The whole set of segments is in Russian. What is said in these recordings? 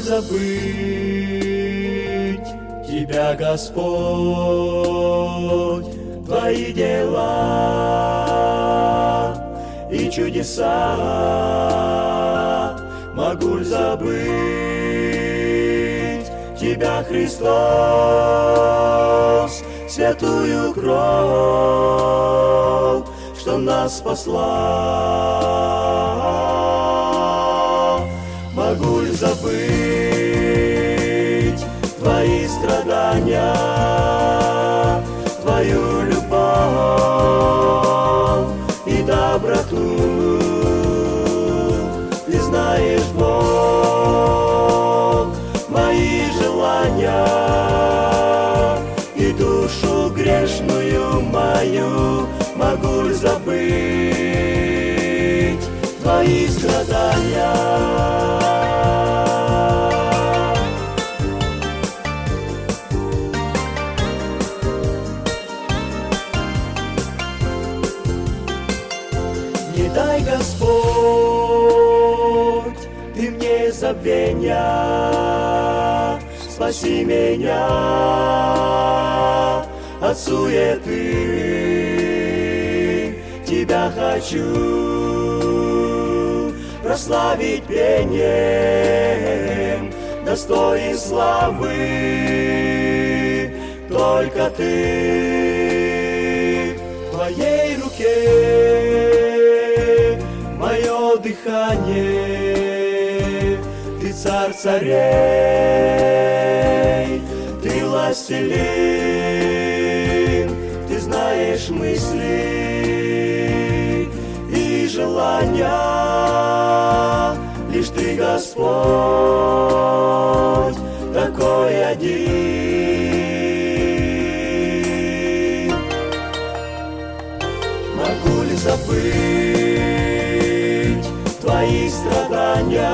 забыть Тебя, Господь, Твои дела и чудеса. Могу забыть Тебя, Христос, святую кровь, что нас спасла? Могу ли забыть Твои страдания, Твою любовь и доброту? Ты знаешь, Бог, мои желания и душу грешную мою могу ли забыть твои страдания? Дай, Господь, Ты мне забвения, спаси меня от суеты. Тебя хочу прославить пением, достоин славы только ты. В твоей руке мое дыхание, ты царь царей, ты властелин, ты знаешь мысли и желания, лишь ты Господь, такой один. Могу ли забыть твои страдания,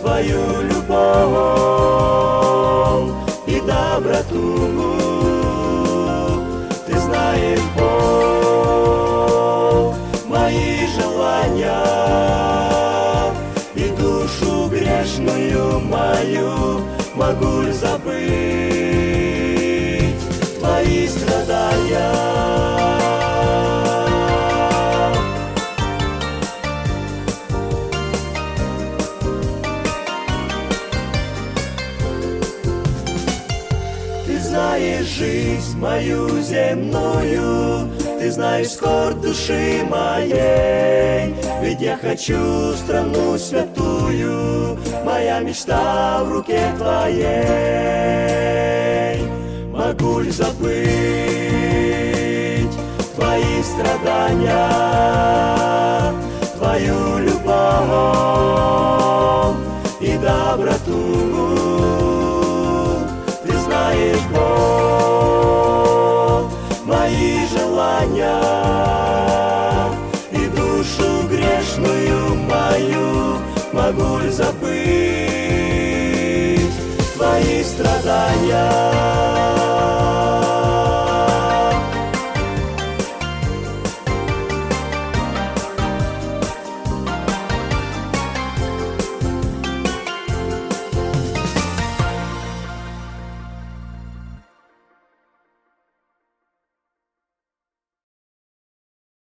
твою любовь и доброту? Ты знаешь, Бог, мои желания и душу грешную мою могу ли забыть твои страдания? Знаешь жизнь мою земную, Ты знаешь скорбь души моей, Ведь я хочу страну святую, Моя мечта в руке твоей. Могу ли забыть твои страдания, Твою любовь и доброту? И душу грешную мою могу ли забыть твои страдания?